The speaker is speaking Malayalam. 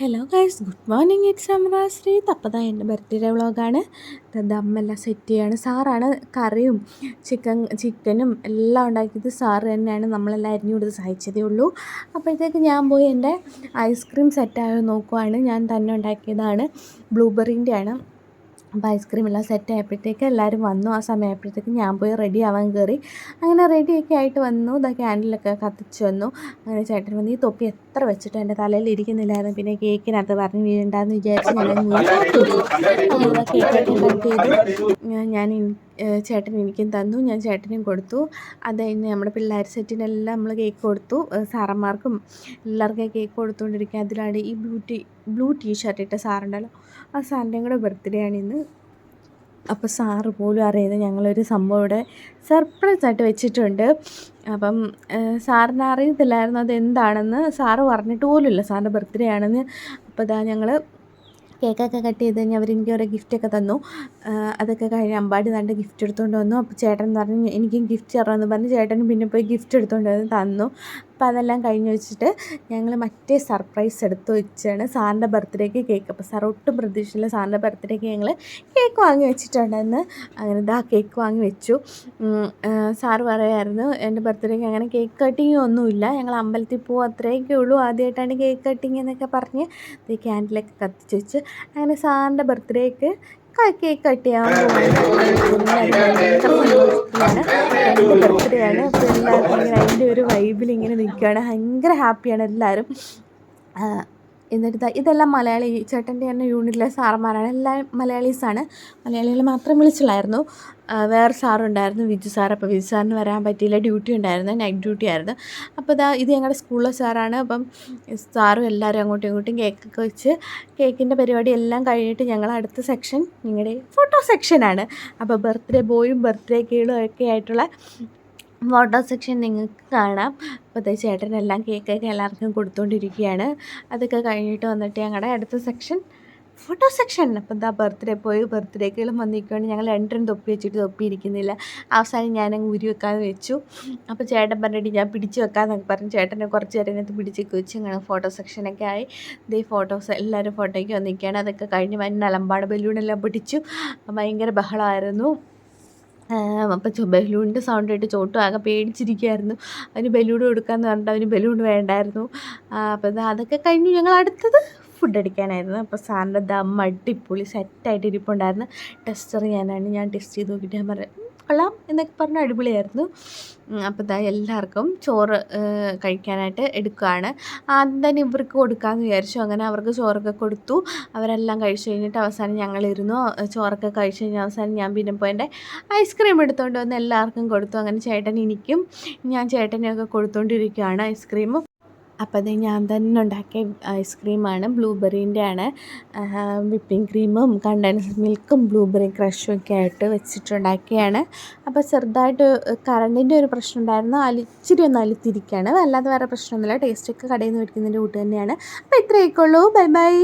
Hello guys good morning it's Amruthasree തപ്പതാ എന്റെ ബർത്ത്ഡേ വ്ളോഗാണ് ദമ്മെല്ലാം സെറ്റ് ചെയ്യാണ്. സാറാണ് കറിയും ചിക്കൻ ചിക്കനും എല്ലാം ഉണ്ടാക്കിയത്. സാറ് തന്നെയാണ് നമ്മളെല്ലാം അരിഞ്ഞു കൊടുത്ത് സഹായിച്ചതേ ഉള്ളൂ. അപ്പോഴത്തേക്ക് ഞാൻ പോയി എന്റെ ഐസ്ക്രീം സെറ്റായോ നോക്കുവാണ്. ഞാൻ തന്നെ ഉണ്ടാക്കിയതാണ്. ബ്ലൂബെറീന്റെ ആണ് അപ്പോൾ ഐസ്ക്രീം എല്ലാം സെറ്റ് ആയപ്പോഴത്തേക്ക് എല്ലാവരും വന്നു ആ സമയമായപ്പോഴത്തേക്ക് ഞാൻ പോയി റെഡി ആവാൻ കയറി അങ്ങനെ റെഡിയൊക്കെ ആയിട്ട് വന്നു ഇതാ ക്യാൻഡിലൊക്കെ കത്തിച്ച് വന്നു അങ്ങനെ ചേട്ടൻ വന്നു ഈ തൊപ്പി എത്ര വെച്ചിട്ട് എന്റെ തലയിൽ ഇരിക്കുന്നില്ലായിരുന്നു പിന്നെ കേക്കിനകത്ത് പറഞ്ഞ് വീഴണ്ടെന്ന് വിചാരിച്ച് ഞാൻ കേക്കൊക്കെ ഞാൻ ചേട്ടൻ എനിക്കും തന്നു. ഞാൻ ചേട്ടനും കൊടുത്തു. അത് കഴിഞ്ഞ് നമ്മുടെ പിള്ളേർ സെറ്റിനെല്ലാം നമ്മൾ കേക്ക് കൊടുത്തു. സാറന്മാർക്കും എല്ലാവർക്കും കേക്ക് കൊടുത്തുകൊണ്ടിരിക്കുക. അതിലാണ് ഈ blue T blue T shirt ഇട്ട സാറുണ്ടല്ലോ. ആ സാറിന്റെയും കൂടെ ബർത്ത്ഡേ ആണ് ഇന്ന്. അപ്പോൾ സാറ് പോലും അറിയാതെ ഞങ്ങളൊരു സംഭവം ഇവിടെ സർപ്രൈസ് ആയിട്ട് വെച്ചിട്ടുണ്ട്. അപ്പം സാറിന് അറിയത്തില്ലായിരുന്നു അത് എന്താണെന്ന് സാറ് പറഞ്ഞിട്ട് പോലുമില്ല. സാറിന്റെ ബർത്ത്ഡേ ആണെന്ന്. അപ്പോൾ ഇതാ ഞങ്ങൾ കേക്കൊക്കെ കട്ട് ചെയ്ത് കഴിഞ്ഞ് അവരെനിക്ക് ഓരോ ഗിഫ്റ്റൊക്കെ തന്നു. അതൊക്കെ കഴിഞ്ഞ് അമ്പാടി നല്ല ഗിഫ്റ്റ് എടുത്തുകൊണ്ട് വന്നു. അപ്പോൾ ചേട്ടൻ പറഞ്ഞു എനിക്കും ഗിഫ്റ്റ് തരണമെന്ന് പറഞ്ഞ്. ചേട്ടനും പിന്നെ പോയി ഗിഫ്റ്റ് എടുത്തുകൊണ്ട് വന്ന് തന്നു. അപ്പോൾ അതെല്ലാം കഴിഞ്ഞ് വെച്ചിട്ട് ഞങ്ങൾ മറ്റേ സർപ്രൈസ് എടുത്തു വെച്ചാണ് സാറിന്റെ ബർത്ത്ഡേക്ക് കേക്ക് അപ്പോൾ സാർ ഒട്ടും പ്രതീക്ഷയില്ല സാറിന്റെ ബർത്ത്ഡേക്ക് ഞങ്ങൾ കേക്ക് വാങ്ങി വെച്ചിട്ടുണ്ടെന്ന് അങ്ങനെ ഇതാ കേക്ക് വാങ്ങി വെച്ചു. സാർ പറയായിരുന്നു എന്റെ ബർത്ത്ഡേക്ക് അങ്ങനെ കേക്ക് കട്ടിങ് ഒന്നുമില്ല. ഞങ്ങൾ അമ്പലത്തിൽ പോകും അത്രയൊക്കെ ഉള്ളൂ. ആദ്യമായിട്ടാണ് കേക്ക് കട്ടിങ് എന്നൊക്കെ പറഞ്ഞ് ഈ ക്യാൻഡിലൊക്കെ കത്തിച്ച് വെച്ച്. അങ്ങനെ സാറിന്റെ ബർത്ത്ഡേക്ക് കേക്ക് കട്ട് ചെയ്യാൻ അതിന്റെ ഒരു വൈബിൽ ഇങ്ങനെ നിൽക്കുകയാണ് ഭയങ്കര ഹാപ്പിയാണ് എല്ലാവരും. എന്നിട്ട് ഇതെല്ലാം മലയാളി ചേട്ടന്റെ തന്നെ യൂണിറ്റിലെ സാറന്മാരാണ്. എല്ലാം മലയാളീസാണ്. മലയാളികൾ മാത്രം വിളിച്ചുള്ളായിരുന്നു വേറെ സാറുണ്ടായിരുന്നു വിജു സാർ അപ്പോൾ വിജു സാറിന് വരാൻ പറ്റിയില്ല. ഡ്യൂട്ടി ഉണ്ടായിരുന്നു. നൈറ്റ് ഡ്യൂട്ടി ആയിരുന്നു. അപ്പോൾ ഇതാ ഇത് ഞങ്ങളുടെ സ്കൂളിലെ സാറാണ്. അപ്പം സാറും എല്ലാവരും അങ്ങോട്ടും ഇങ്ങോട്ടും കേക്കൊക്കെ വെച്ച് കേക്കിന്റെ പരിപാടി എല്ലാം കഴിഞ്ഞിട്ട് ഞങ്ങൾ അടുത്ത സെക്ഷൻ നിങ്ങളുടെ ഫോട്ടോ സെക്ഷനാണ്. അപ്പോൾ ബർത്ത്ഡേ ബോയും ബർത്ത്ഡേ ഗേളും ഒക്കെ ആയിട്ടുള്ള ഫോട്ടോ സെക്ഷൻ നിങ്ങൾക്ക് കാണാം. അപ്പോൾ ചേട്ടനെല്ലാം കേക്കൊക്കെ എല്ലാവർക്കും കൊടുത്തുകൊണ്ടിരിക്കുകയാണ് അതൊക്കെ കഴിഞ്ഞിട്ട് വന്നിട്ട് ഞങ്ങളുടെ അടുത്ത സെക്ഷൻ ഫോട്ടോ സെക്ഷൻ. അപ്പം എന്താ ബർത്ത്ഡേ പോയി. ബർത്ത്ഡേക്കുകളും വന്നിരിക്കുകയാണ് ഞങ്ങൾ രണ്ടും തൊപ്പി വെച്ചിട്ട് തൊപ്പി ഇരിക്കുന്നില്ല അവസാനം ഞാനങ്ങ് ഉരി വെക്കാൻ വെച്ചു. അപ്പോൾ ചേട്ടൻ പറഞ്ഞിട്ട് ഞാൻ പിടിച്ച് വെക്കാമെന്നൊക്കെ പറഞ്ഞു. ചേട്ടനെ കുറച്ച് നേരം അതിനകത്ത് പിടിച്ചൊക്കെ വെച്ച് അങ്ങനെ ഫോട്ടോ സെക്ഷനൊക്കെ ആയി. ഇതേ ഫോട്ടോസ് എല്ലാവരും ഫോട്ടോയ്ക്ക് വന്നിരിക്കുകയാണ്. അതൊക്കെ കഴിഞ്ഞ് വൻ അലമ്പാട് ബലൂണെല്ലാം പിടിച്ചു ഭയങ്കര ബഹളമായിരുന്നു. അപ്പം ബലൂണിന്റെ സൗണ്ട് കേട്ട് ചോട്ടും ആകെ പേടിച്ചിരിക്കുകയായിരുന്നു അവന് ബലൂൺ കൊടുക്കാമെന്ന് പറഞ്ഞിട്ട് അവന് ബലൂൺ വേണ്ടായിരുന്നു. അപ്പം അതൊക്കെ കഴിഞ്ഞു. ഞങ്ങൾ അടുത്തത് ഫുഡ് അടിക്കാനായിരുന്നു. അപ്പോൾ സാറിന്റെ ദം അടിപൊളി സെറ്റായിട്ട് ഇരിപ്പുണ്ടായിരുന്നു. ടെസ്റ്റ് ചെയ്യാനാണ് ഞാൻ ടെസ്റ്റ് ചെയ്ത് നോക്കിയിട്ട് ഞാൻ പറഞ്ഞു കൊള്ളാം എന്നൊക്കെ പറഞ്ഞ് അടിപൊളിയായിരുന്നു. അപ്പോൾ ഇതാ എല്ലാവർക്കും ചോറ് കഴിക്കാനായിട്ട് എടുക്കുകയാണ് ആദ്യം തന്നെ ഇവർക്ക് കൊടുക്കാമെന്ന് വിചാരിച്ചു. അങ്ങനെ അവർക്ക് ചോറൊക്കെ കൊടുത്തു. അവരെല്ലാം കഴിച്ചു കഴിഞ്ഞിട്ട് അവസാനം ഞങ്ങളിരുന്നു. ചോറൊക്കെ കഴിച്ചു കഴിഞ്ഞ അവസാനം ഞാൻ പിന്നെ പോയി എന്റെ ഐസ്ക്രീം എടുത്തുകൊണ്ട് വന്ന് എല്ലാവർക്കും കൊടുത്തു. അങ്ങനെ ചേട്ടൻ എനിക്കും ഞാൻ ചേട്ടനെയൊക്കെ കൊടുത്തുകൊണ്ടിരിക്കുകയാണ് ഐസ്ക്രീമും. അപ്പോൾ അത് ഞാൻ തന്നെ ഉണ്ടാക്കിയ ഐസ്ക്രീമാണ് ബ്ലൂബെറീന്റെ ആണ്. വിപ്പിംഗ് ക്രീമും കണ്ടൻസ് മിൽക്കും ബ്ലൂബെറി ക്രഷും ഒക്കെ ആയിട്ട് വെച്ചിട്ടുണ്ടാക്കിയാണ്. അപ്പോൾ ചെറുതായിട്ട് കറണ്ടിന്റെ ഒരു പ്രശ്നം ഉണ്ടായിരുന്നു. അലിച്ചിരി ഒന്ന് അലുത്തിരിക്കുകയാണ്. അല്ലാതെ വേറെ പ്രശ്നമൊന്നുമില്ല. ടേസ്റ്റൊക്കെ കടയിൽ നിന്ന് മേടിക്കുന്നതിന്റെ കൂട്ട് തന്നെയാണ്. അപ്പോൾ ഇത്രയൊക്കെ ഉള്ളൂ ബൈ ബൈ